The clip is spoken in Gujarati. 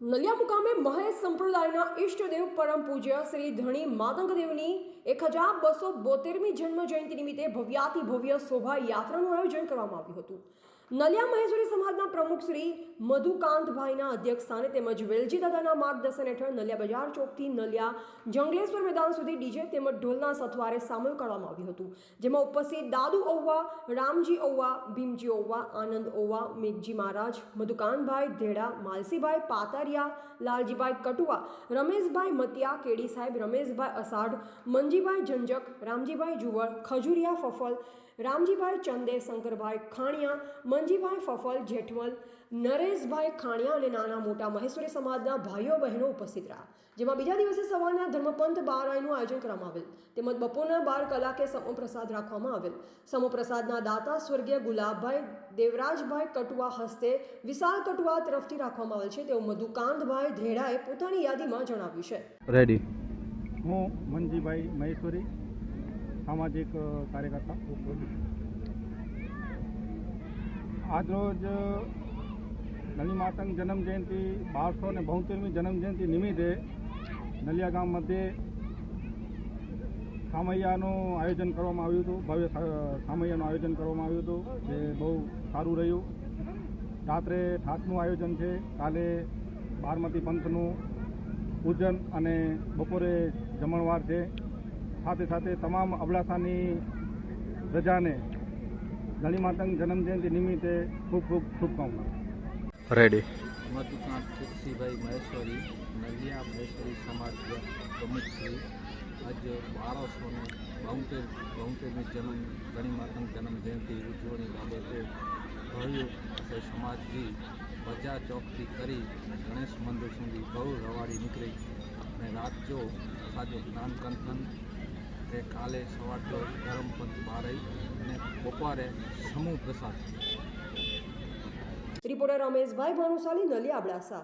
નલિયા મુકામે મહેશ સંપ્રદાયના ઈષ્ટદેવ પરમ પૂજ્ય શ્રી ધણી માતંગદેવની એક હજાર બસો બોતેરમી જન્મ જયંતિ નિમિત્તે ભવ્યાતિ ભવ્ય શોભાયાત્રાનું આયોજન કરવામાં આવ્યું હતું. નલિયા મહેશ્વરી સમાજના પ્રમુખ શ્રી મધુકાંતભાઈના અધ્યક્ષ સ્થાને તેમજ વેલજી દાદાના માર્ગદર્શન હેઠળ નલિયા બજાર ચોકથી નલિયા જંગલેશ્વર મેદાન સુધી ડીજે તેમજ ઢોલના સથવારે સામેલ કરવામાં આવ્યું હતું. જેમાં ઉપસ્થિત દાદુ ઔવા રામજી ઔવા ભીમજી ઔવા આનંદ ઔવા મેઘજી મહારાજ, મધુકાંતભાઈ ધેડા, માલસીભાઈ પાતારિયા, લાલજીભાઈ કટુઆ, રમેશભાઈ મતિયા, કેડી સાહેબ, રમેશભાઈ અસાઢ મંજીભાઈ ઝંઝક, રામજીભાઈ જુવળ ખજુરિયા ફફલ, રામજીભાઈ ચંદે, શંકરભાઈ ખાણિયા મંજીભાઈ ફફલ જેઠવલ નરેશભાઈ ખાણિયા અને નાના મોટા મહેશ્વરી સમાજના ભાઈઓ બહેનો ઉપસ્થિત રહ્યા. જેમાં બીજા દિવસે સવારના ધર્મપંથ બારાયનું આયોજન કરવામાં આવેલ. તેમજ બપોરના બાર કલાકે સમપ્રસાદ રાખવામાં આવેલ. સમપ્રસાદના દાતા સ્વર્ગીય ગુલાબભાઈ દેવરાજભાઈ કટુઆ હસ્તે વિશાલ કટુઆ તરફથી રાખવામાં આવેલ છે. તેવું મધુકાંતભાઈ ધેડાએ પોતાની યાદીમાં જણાવ્યું છે. રેડી હું મનજીભાઈ મહેશ્વરી સામાજિક કાર્યકર્તા. આજરોજ, નલી માતંગ જન્મ જયંતિ બારસો ને બોતેરમી જન્મ જયંતિ નિમિત્તે નલિયા ગામ મધ્યે સામૈયાનું આયોજન કરવામાં આવ્યું હતું. ભવ્ય સામૈયાનું આયોજન કરવામાં આવ્યું હતું, જે બહુ સારું રહ્યું. રાત્રે ઠાકનું આયોજન છે. કાલે બારમતી પંથનું પૂજન અને બપોરે જમણવાર છે. સાથે સાથે તમામ અબડાસાની પ્રજાને નળી માતાની જન્મ જયંતિ નિમિત્તે ખૂબ ખૂબ શુભકામના. રેડી મધુકાંત તુલસીભાઈ મહેશ્વરી નલિયા મહેશ્વરી સમાજ પ્રમુખ શ્રી. આજ બારસો ને બોતેર બોતેરમી જન્મ ગણી માતાની જન્મ જયંતિ ઉજવણી બાબતે ભવ્ય અસે સમાજથી બજાર ચોકથી કરી ગણેશ મંદિર સુધી બહુ રવાડી નીકળી અને રાત જો સાજો જ્ઞાન કંથન તે કાલે સવાર ગરમ પંથ બહાર અને બપોરે સમૂહ પ્રસાદ. રિપોર્ટર રમેશભાઈ ભાનુશાલી, નલિયા અબડાસા